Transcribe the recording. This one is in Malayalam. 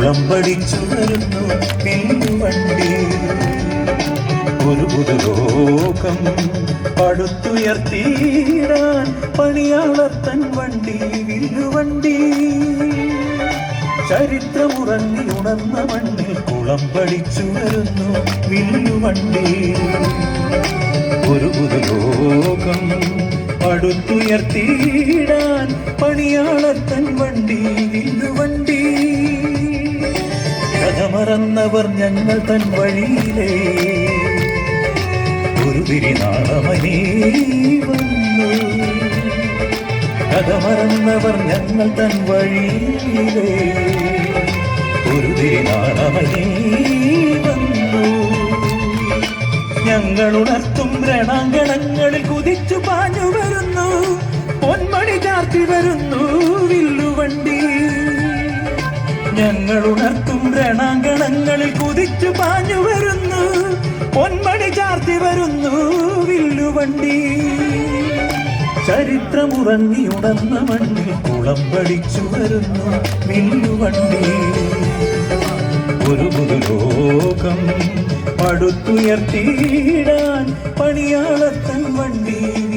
കുളമ്പടിച്ചു വരുന്നു പിന്നുവണ്ടി ഒരു പുതുലോകം പടുത്തുയർത്തിയിടാൻ പണിയാളത്തൻ വണ്ടി വില്ലുവണ്ടി ചരിത്രമുറങ്ങി ഉണർന്ന മണ്ണിൽ കുളം പഠിച്ചു വരുന്നു വില്ലുവണ്ടി ഒരു പുതുലോകം പടുത്തുയർത്തിയിടാൻ പണിയാളത്തൻ വണ്ടി വില്ലുവണ്ടി മറന്നവർ ഞങ്ങൾ തൻ വഴിയിലേ. ഒരു വന്നു. കഥ മറന്നവർ ഞങ്ങൾ തൻ വഴിയിലേ. ഒരു വന്നു. ഞങ്ങൾ ഉണർത്തും രണാങ്കണങ്ങളിൽ കുതിച്ചു പാഞ്ഞു വരുന്നു. പൊന്മണി ചാർത്തി വരുന്നു. ഞങ്ങൾ ഉണർത്തും രണാങ്കണങ്ങളിൽ കുതിച്ചു പാഞ്ഞു വരുന്നു. പൊന്മണി ചാർത്തി വരുന്നു വില്ലുവണ്ടി. ചരിത്രമുറങ്ങി ഉണർന്ന മണ്ണിൽ കുളം പഠിച്ചു വരുന്നു വില്ലുവണ്ടി. ഒരു പുതുലോകം പടുത്തുയർത്തിയിടാൻ പണിയാളത്തൻ വണ്ടി.